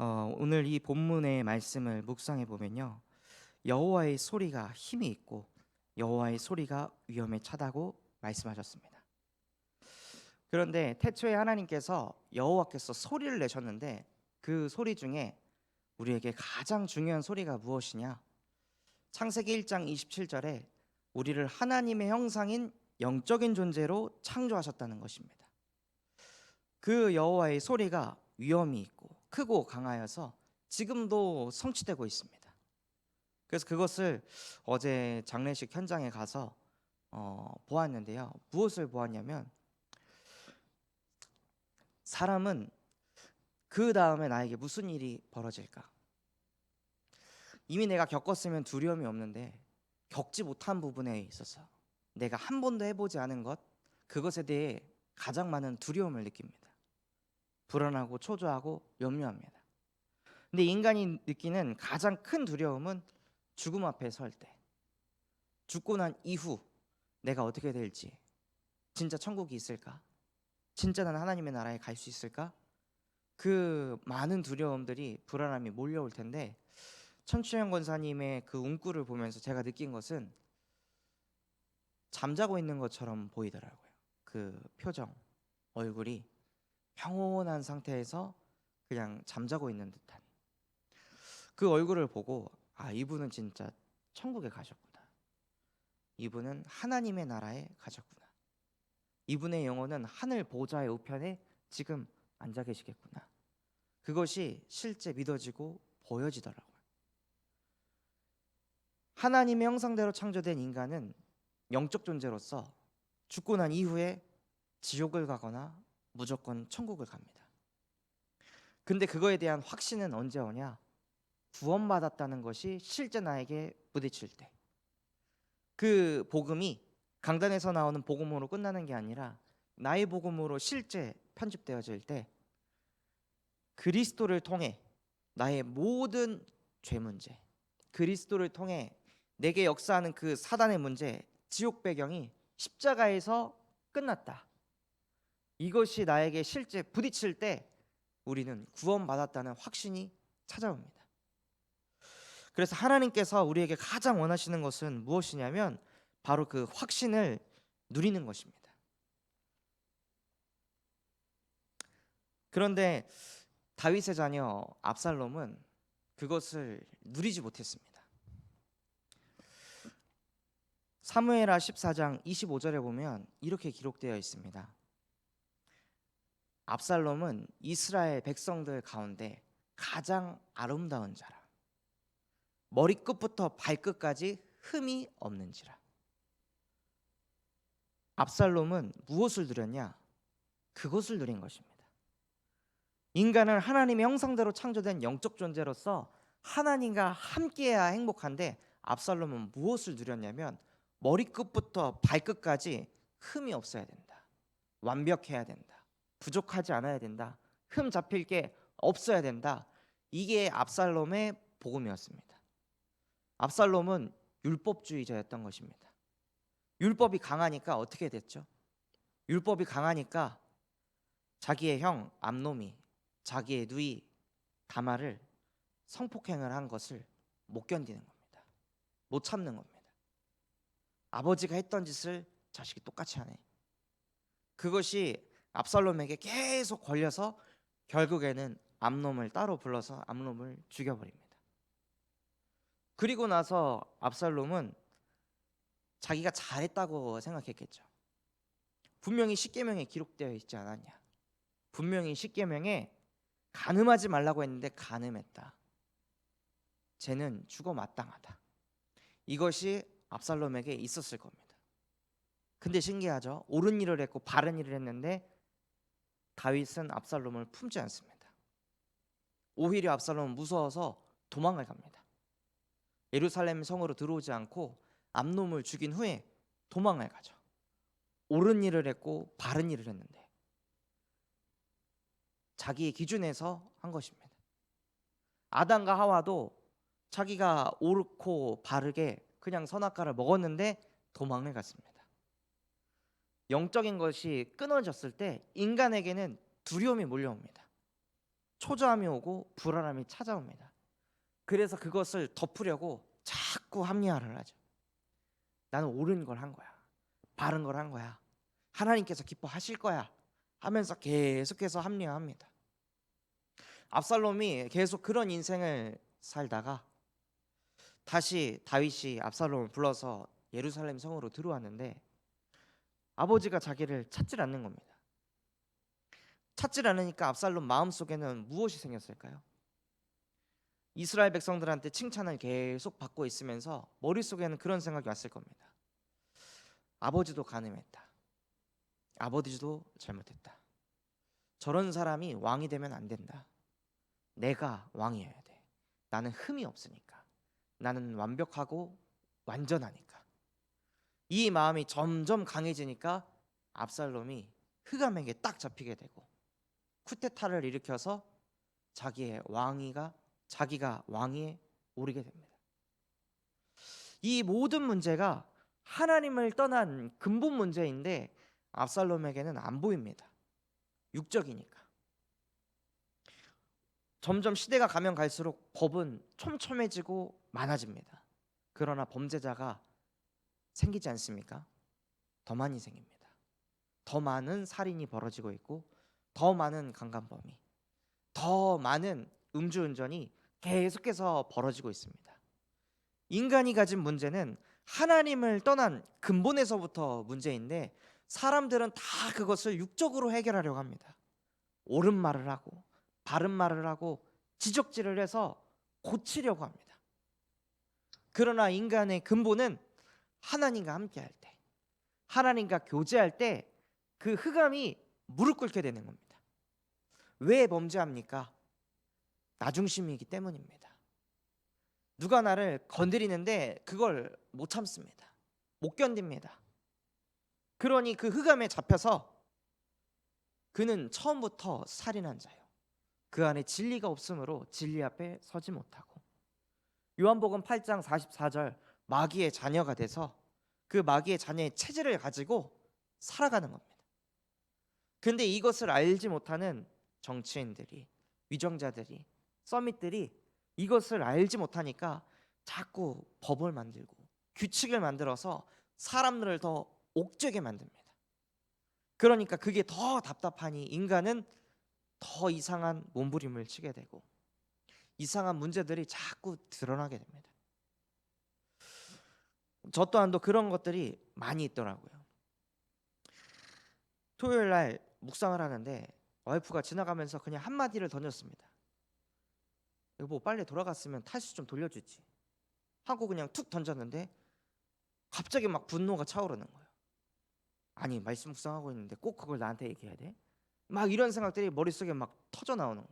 어, 오늘 이 본문의 말씀을 묵상해 보면요. 여호와의 소리가 힘이 있고 여호와의 소리가 위험에 차다고 말씀하셨습니다. 그런데 태초에 하나님께서 여호와께서 소리를 내셨는데 그 소리 중에 우리에게 가장 중요한 소리가 무엇이냐? 창세기 1장 27절에 우리를 하나님의 형상인 영적인 존재로 창조하셨다는 것입니다. 그 여호와의 소리가 위엄이 있고 크고 강하여서 지금도 성취되고 있습니다. 그래서 그것을 어제 장례식 현장에 가서 어, 보았는데요. 무엇을 보았냐면 사람은 그 다음에 나에게 무슨 일이 벌어질까? 이미 내가 겪었으면 두려움이 없는데 겪지 못한 부분에 있어서 내가 한 번도 해보지 않은 것 그것에 대해 가장 많은 두려움을 느낍니다. 불안하고 초조하고 염려합니다. 근데 인간이 느끼는 가장 큰 두려움은 죽음 앞에 설 때. 죽고 난 이후 내가 어떻게 될지. 진짜 천국이 있을까? 진짜 나는 하나님의 나라에 갈 수 있을까? 그 많은 두려움들이 불안함이 몰려올 텐데 천추영 권사님의 그 운구를 보면서 제가 느낀 것은 잠자고 있는 것처럼 보이더라고요. 그 표정, 얼굴이 평온한 상태에서 그냥 잠자고 있는 듯한 그 얼굴을 보고 아 이분은 진짜 천국에 가셨구나. 이분은 하나님의 나라에 가셨구나. 이분의 영혼은 하늘 보좌의 우편에 지금 앉아 계시겠구나. 그것이 실제 믿어지고 보여지더라고요. 하나님의 형상대로 창조된 인간은 영적 존재로서 죽고 난 이후에 지옥을 가거나 무조건 천국을 갑니다. 근데 그거에 대한 확신은 언제 오냐? 구원받았다는 것이 실제 나에게 부딪힐 때. 그 복음이 강단에서 나오는 복음으로 끝나는 게 아니라 나의 복음으로 실제 편집되어질 때 그리스도를 통해 나의 모든 죄 문제, 그리스도를 통해 내게 역사하는 그 사단의 문제, 지옥 배경이 십자가에서 끝났다. 이것이 나에게 실제 부딪힐 때 우리는 구원받았다는 확신이 찾아옵니다. 그래서 하나님께서 우리에게 가장 원하시는 것은 무엇이냐면 바로 그 확신을 누리는 것입니다. 그런데 다윗의 자녀 압살롬은 그것을 누리지 못했습니다. 사무엘하 14장 25절에 보면 이렇게 기록되어 있습니다. 압살롬은 이스라엘 백성들 가운데 가장 아름다운 자라. 머리끝부터 발끝까지 흠이 없는지라. 압살롬은 무엇을 누렸냐? 그것을 누린 것입니다. 인간은 하나님의 형상대로 창조된 영적 존재로서 하나님과 함께해야 행복한데 압살롬은 무엇을 누렸냐면 머리끝부터 발끝까지 흠이 없어야 된다. 완벽해야 된다. 부족하지 않아야 된다. 흠 잡힐 게 없어야 된다. 이게 압살롬의 복음이었습니다. 압살롬은 율법주의자였던 것입니다. 율법이 강하니까 어떻게 됐죠? 율법이 강하니까 자기의 형 암놈이 자기의 누이 다마를 성폭행을 한 것을 못 견디는 겁니다. 못 참는 겁니다. 아버지가 했던 짓을 자식이 똑같이 하네. 그것이 압살롬에게 계속 걸려서 결국에는 암놈을 따로 불러서 암놈을 죽여버립니다. 그리고 나서 압살롬은 자기가 잘했다고 생각했겠죠. 분명히 십계명에 기록되어 있지 않았냐. 분명히 십계명에 간음하지 말라고 했는데 간음했다. 쟤는 죽어 마땅하다. 이것이 압살롬에게 있었을 겁니다. 근데 신기하죠. 옳은 일을 했고 바른 일을 했는데 다윗은 압살롬을 품지 않습니다. 오히려 압살롬은 무서워서 도망을 갑니다. 예루살렘 성으로 들어오지 않고 암놈을 죽인 후에 도망을 가죠. 옳은 일을 했고 바른 일을 했는데 자기의 기준에서 한 것입니다. 아담과 하와도 자기가 옳고 바르게 그냥 선악과를 먹었는데 도망을 갔습니다. 영적인 것이 끊어졌을 때 인간에게는 두려움이 몰려옵니다. 초조함이 오고 불안함이 찾아옵니다. 그래서 그것을 덮으려고 자꾸 합리화를 하죠. 나는 옳은 걸 한 거야. 바른 걸 한 거야. 하나님께서 기뻐하실 거야. 하면서 계속해서 합리화합니다. 압살롬이 계속 그런 인생을 살다가 다시 다윗이 압살롬을 불러서 예루살렘 성으로 들어왔는데 아버지가 자기를 찾질 않는 겁니다. 찾질 않으니까 압살롬 마음속에는 무엇이 생겼을까요? 이스라엘 백성들한테 칭찬을 계속 받고 있으면서 머릿속에는 그런 생각이 왔을 겁니다. 아버지도 가늠했다. 아버지도 잘못했다. 저런 사람이 왕이 되면 안 된다. 내가 왕이어야 돼. 나는 흠이 없으니까. 나는 완벽하고 완전하니까. 이 마음이 점점 강해지니까 압살롬이 흑암에게 딱 잡히게 되고 쿠데타를 일으켜서 자기의 왕위가 자기가 왕위에 오르게 됩니다. 이 모든 문제가 하나님을 떠난 근본 문제인데 압살롬에게는 안 보입니다. 육적이니까. 점점 시대가 가면 갈수록 법은 촘촘해지고 많아집니다. 그러나 범죄자가 생기지 않습니까? 더 많이 생깁니다. 더 많은 살인이 벌어지고 있고 더 많은 강간범위, 더 많은 음주운전이 계속해서 벌어지고 있습니다. 인간이 가진 문제는 하나님을 떠난 근본에서부터 문제인데 사람들은 다 그것을 육적으로 해결하려고 합니다. 옳은 말을 하고 바른 말을 하고 지적질을 해서 고치려고 합니다. 그러나 인간의 근본은 하나님과 함께할 때, 하나님과 교제할 때 그 흑암이 무릎 꿇게 되는 겁니다. 왜 범죄합니까? 나중심이기 때문입니다. 누가 나를 건드리는데 그걸 못 참습니다. 못 견딥니다. 그러니 그 흑암에 잡혀서 그는 처음부터 살인한 자요. 그 안에 진리가 없으므로 진리 앞에 서지 못하고 요한복음 8장 44절 마귀의 자녀가 돼서 그 마귀의 자녀의 체질을 가지고 살아가는 겁니다. 근데 이것을 알지 못하는 정치인들이 위정자들이 서밋들이 이것을 알지 못하니까 자꾸 법을 만들고 규칙을 만들어서 사람들을 더 옥죄게 만듭니다. 그러니까 그게 더 답답하니 인간은 더 이상한 몸부림을 치게 되고 이상한 문제들이 자꾸 드러나게 됩니다. 저 또한도 그런 것들이 많이 있더라고요. 토요일 날 묵상을 하는데 와이프가 지나가면서 그냥 한 마디를 던졌습니다. 여보 빨리 돌아갔으면 탈수 좀 돌려주지. 하고 그냥 툭 던졌는데 갑자기 막 분노가 차오르는 거예요. 아니 말씀 묵상하고 있는데 꼭 그걸 나한테 얘기해야 돼? 막 이런 생각들이 머릿속에 막 터져 나오는.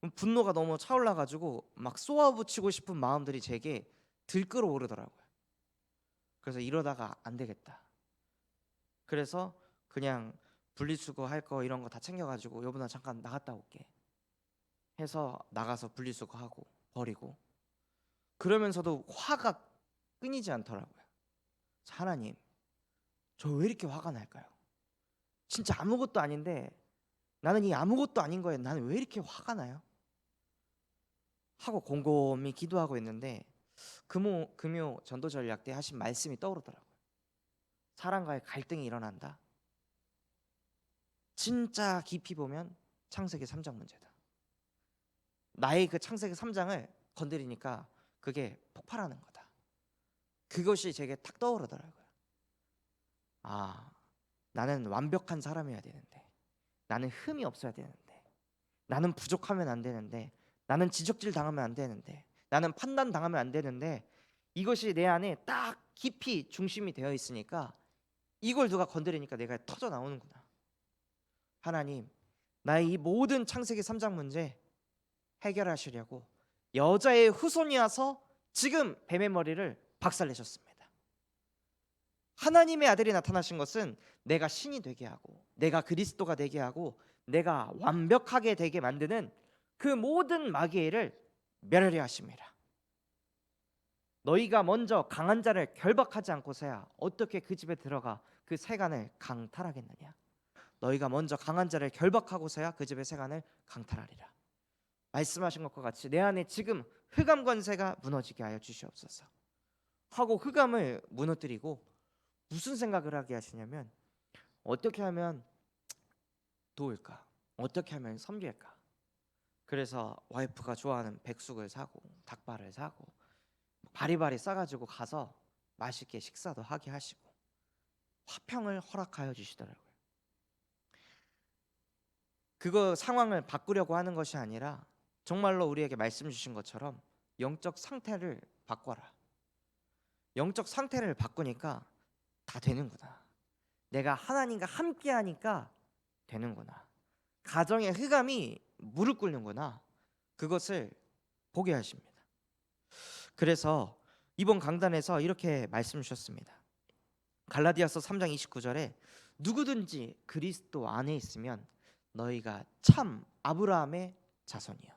그럼 분노가 너무 차올라 가지고 막 쏘아붙이고 싶은 마음들이 제게 들끓어 오르더라고요. 그래서 이러다가 안 되겠다. 그래서 그냥 분리수거 할 거 이런 거 다 챙겨가지고 여보 나 잠깐 나갔다 올게 해서 나가서 분리수거 하고 버리고 그러면서도 화가 끊이지 않더라고요. 하나님, 저 왜 이렇게 화가 날까요? 진짜 아무것도 아닌데 나는 이 아무것도 아닌 거에 나는 왜 이렇게 화가 나요? 하고 곰곰이 기도하고 있는데 금요 금요 전도 전략 때 하신 말씀이 떠오르더라고요. 사람과의 갈등이 일어난다. 진짜 깊이 보면 창세기 3장 문제다. 나의 그 창세기 3장을 건드리니까 그게 폭발하는 거다. 그것이 제게 탁 떠오르더라고요. 아, 나는 완벽한 사람이어야 되는데, 나는 흠이 없어야 되는데, 나는 부족하면 안 되는데, 나는 지적질 당하면 안 되는데, 나는 판단 당하면 안 되는데, 이것이 내 안에 딱 깊이 중심이 되어 있으니까 이걸 누가 건드리니까 내가 터져 나오는구나. 하나님, 나의 이 모든 창세기 3장 문제 해결하시려고 여자의 후손이 와서 지금 뱀의 머리를 박살내셨습니다. 하나님의 아들이 나타나신 것은 내가 신이 되게 하고 내가 그리스도가 되게 하고 내가 완벽하게 되게 만드는 그 모든 마귀를 멸하려 하십니다. 너희가 먼저 강한 자를 결박하지 않고서야 어떻게 그 집에 들어가 그 세간을 강탈하겠느냐? 너희가 먼저 강한 자를 결박하고서야 그 집의 세간을 강탈하리라. 말씀하신 것과 같이 내 안에 지금 흑암 권세가 무너지게 하여 주시옵소서. 하고 흑암을 무너뜨리고 무슨 생각을 하게 하시냐면 어떻게 하면 도울까? 어떻게 하면 섬길까? 그래서 와이프가 좋아하는 백숙을 사고 닭발을 사고 바리바리 싸가지고 가서 맛있게 식사도 하게 하시고 화평을 허락하여 주시더라고요. 그거 상황을 바꾸려고 하는 것이 아니라 정말로 우리에게 말씀 주신 것처럼 영적 상태를 바꿔라. 영적 상태를 바꾸니까 다 되는구나. 내가 하나님과 함께 하니까 되는구나. 가정의 흑암이 무릎 꿇는구나. 그것을 보게 하십니다. 그래서 이번 강단에서 이렇게 말씀 주셨습니다. 갈라디아서 3장 29절에 누구든지 그리스도 안에 있으면 너희가 참 아브라함의 자손이요.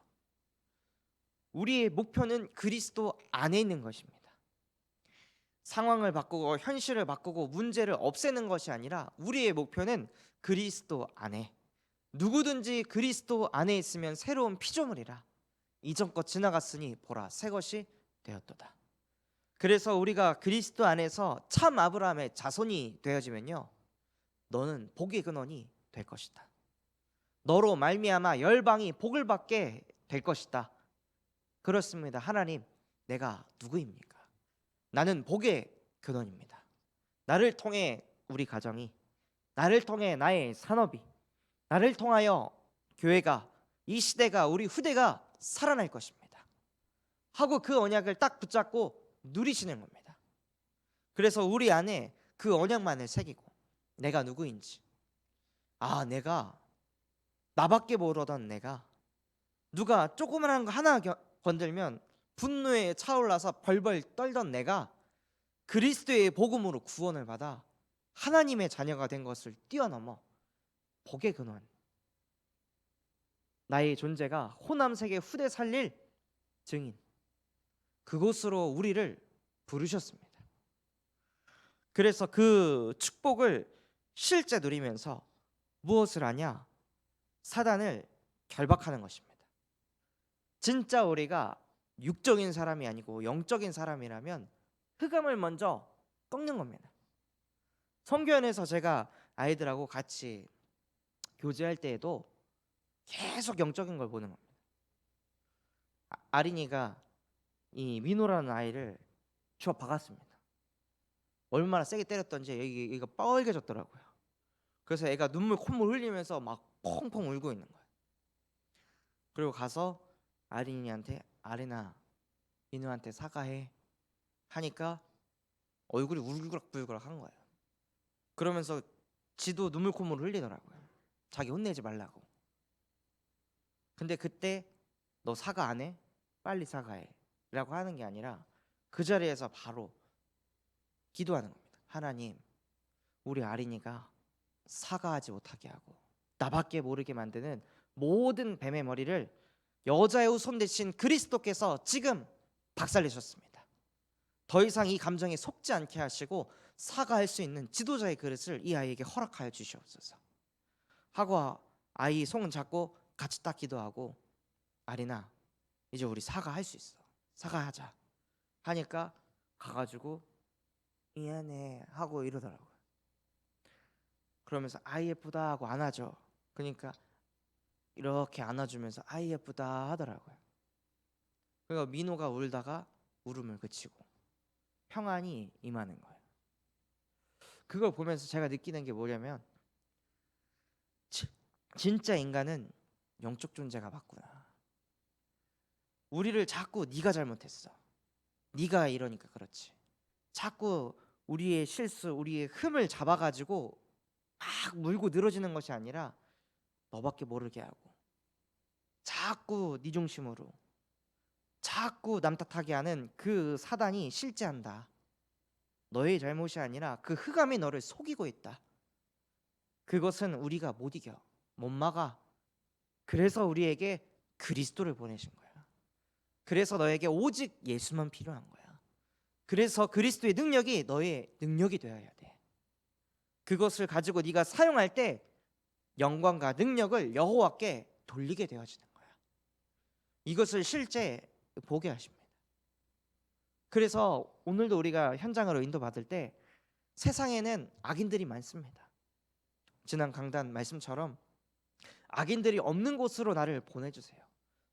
우리의 목표는 그리스도 안에 있는 것입니다. 상황을 바꾸고 현실을 바꾸고 문제를 없애는 것이 아니라 우리의 목표는 그리스도 안에 누구든지 그리스도 안에 있으면 새로운 피조물이라 이전 것 지나갔으니 보라 새 것이 되었도다. 그래서 우리가 그리스도 안에서 참 아브라함의 자손이 되어지면요. 너는 복의 근원이 될 것이다. 너로 말미암아 열방이 복을 받게 될 것이다. 그렇습니다. 하나님, 내가 누구입니까? 나는 복의 근원입니다. 나를 통해 우리 가정이 나를 통해 나의 산업이 나를 통하여 교회가 이 시대가 우리 후대가 살아날 것입니다. 하고 그 언약을 딱 붙잡고 누리시는 겁니다. 그래서 우리 안에 그 언약만을 새기고 내가 누구인지 아 내가 나밖에 모르던 내가 누가 조그만한 거 하나 겨- 건들면 분노에 차올라서 벌벌 떨던 내가 그리스도의 복음으로 구원을 받아 하나님의 자녀가 된 것을 뛰어넘어 복의 근원 나의 존재가 호남 세계 후대 살릴 증인 그곳으로 우리를 부르셨습니다. 그래서 그 축복을 실제 누리면서 무엇을 하냐? 사단을 결박하는 것입니다. 진짜 우리가 육적인 사람이 아니고 영적인 사람이라면 흑암을 먼저 꺾는 겁니다. 성교연에서 제가 아이들하고 같이 교제할 때에도 계속 영적인 걸 보는 겁니다. 아, 아린이가 이 민호라는 아이를 주워 박았습니다. 얼마나 세게 때렸던지 여기 이가 뻘개졌더라고요. 그래서 애가 눈물 콧물 흘리면서 막 펑펑 울고 있는 거예요. 그리고 가서 아린이한테 아린아 민호한테 사과해 하니까 얼굴이 울그락불그락 한 거예요. 그러면서 지도 눈물 콧물 흘리더라고요. 자기 혼내지 말라고. 근데 그때 너 사과 안 해? 빨리 사과해. 라고 하는 게 아니라 그 자리에서 바로 기도하는 겁니다. 하나님, 우리 아린이가 사과하지 못하게 하고 나밖에 모르게 만드는 모든 뱀의 머리를 여자의 후손 대신 그리스도께서 지금 박살내셨습니다. 더 이상 이 감정에 속지 않게 하시고 사과할 수 있는 지도자의 그릇을 이 아이에게 허락하여 주시옵소서. 하고 아이 손 잡고 같이 딱 기도하고 아리나 이제 우리 사과할 수 있어. 사과하자. 하니까 가가지고 미안해 하고 이러더라고요. 그러면서 아이 예쁘다 하고 안아줘. 그러니까 이렇게 안아주면서 아이 예쁘다 하더라고요. 그러니까 민호가 울다가 울음을 그치고 평안이 임하는 거예요. 그걸 보면서 제가 느끼는 게 뭐냐면 지- 진짜 인간은 영적 존재가 맞구나. 우리를 자꾸 네가 잘못했어. 네가 이러니까 그렇지. 자꾸 우리의 실수, 우리의 흠을 잡아가지고 막 물고 늘어지는 것이 아니라 너밖에 모르게 하고 자꾸 네 중심으로 자꾸 남 탓하게 하는 그 사단이 실제한다. 너의 잘못이 아니라 그 흑암이 너를 속이고 있다. 그것은 우리가 못 이겨, 못 막아. 그래서 우리에게 그리스도를 보내신 거야. 그래서 너에게 오직 예수만 필요한 거야. 그래서 그리스도의 능력이 너의 능력이 되어야 돼. 그것을 가지고 네가 사용할 때 영광과 능력을 여호와께 돌리게 되어지는 거야. 이것을 실제 보게 하십니다. 그래서 오늘도 우리가 현장으로 인도받을 때 세상에는 악인들이 많습니다. 지난 강단 말씀처럼 악인들이 없는 곳으로 나를 보내주세요.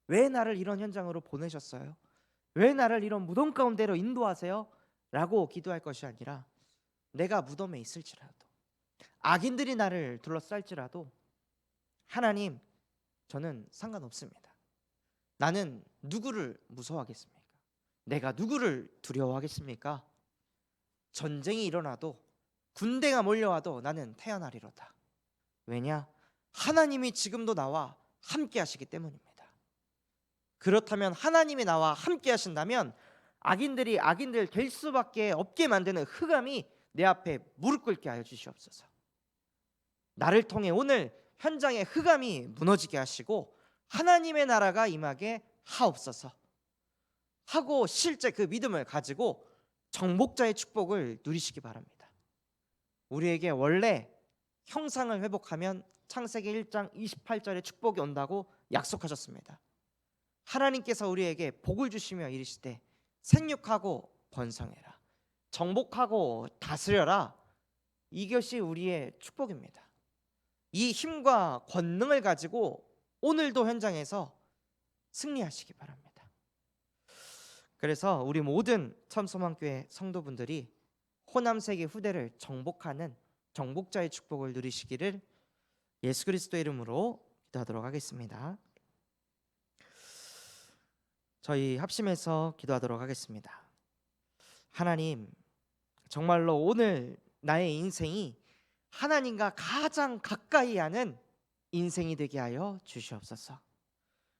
왜 나를 이런 현장으로 보내셨어요? 왜 나를 이런 무덤 가운데로 인도하세요? 라고 기도할 것이 아니라 내가 무덤에 있을지라도 악인들이 나를 둘러쌀지라도 하나님 저는 상관없습니다. 나는 누구를 무서워하겠습니까? 내가 누구를 두려워하겠습니까? 전쟁이 일어나도 군대가 몰려와도 나는 태어나리로다. 왜냐? 하나님이 지금도 나와 함께 하시기 때문입니다. 그렇다면 하나님이 나와 함께 하신다면 악인들이 악인들 될 수밖에 없게 만드는 흑암이 내 앞에 무릎 꿇게 하여 주시옵소서. 나를 통해 오늘 현장의 흑암이 무너지게 하시고 하나님의 나라가 임하게 하옵소서. 하고 실제 그 믿음을 가지고 정복자의 축복을 누리시기 바랍니다. 우리에게 원래 형상을 회복하면 창세기 1장 28절에 축복이 온다고 약속하셨습니다. 하나님께서 우리에게 복을 주시며 이르시되 생육하고 번성해라. 정복하고 다스려라. 이것이 우리의 축복입니다. 이 힘과 권능을 가지고 오늘도 현장에서 승리하시기 바랍니다. 그래서 우리 모든 참소망교회 성도분들이 호남 세계 후대를 정복하는 정복자의 축복을 누리시기를 예수 그리스도의 이름으로 기도하도록 하겠습니다. 저희 합심해서 기도하도록 하겠습니다. 하나님, 정말로 오늘 나의 인생이 하나님과 가장 가까이 하는 인생이 되게 하여 주시옵소서.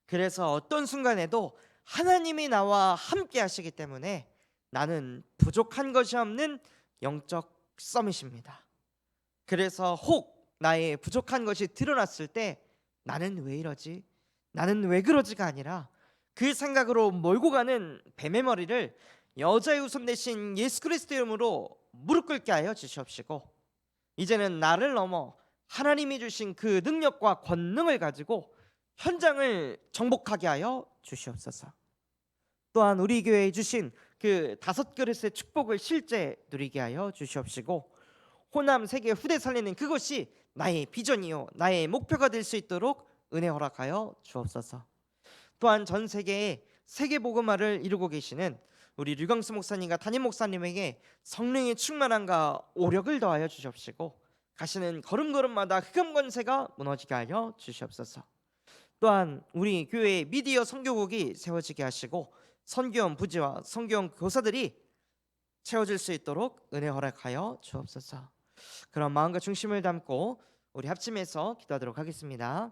그래서 어떤 순간에도 하나님이 나와 함께 하시기 때문에 나는 부족한 것이 없는 영적 서밋입니다. 그래서 혹 나의 부족한 것이 드러났을 때 나는 왜 이러지? 나는 왜 그러지가 아니라 그 생각으로 몰고 가는 뱀의 머리를 여자의 웃음 대신 예수 그리스도 이름으로 무릎 꿇게 하여 주시옵시고 이제는 나를 넘어 하나님이 주신 그 능력과 권능을 가지고 현장을 정복하게 하여 주시옵소서. 또한 우리 교회에 주신 그 다섯 그릇의 축복을 실제 누리게 하여 주시옵시고 호남 세계 후대 살리는 그것이 나의 비전이요 나의 목표가 될 수 있도록 은혜 허락하여 주옵소서. 또한 전 세계에 세계 복음화를 이루고 계시는 우리 류광수 목사님과 담임 목사님에게 성령의 충만함과 오력을 더하여 주시옵시고 가시는 걸음걸음마다 흑암 권세가 무너지게 하여 주시옵소서. 또한 우리 교회 미디어 선교국이 세워지게 하시고 선교원 부지와 선교원 교사들이 채워질 수 있도록 은혜 허락하여 주옵소서. 그런 마음과 중심을 담고 우리 합심해서 기도하도록 하겠습니다.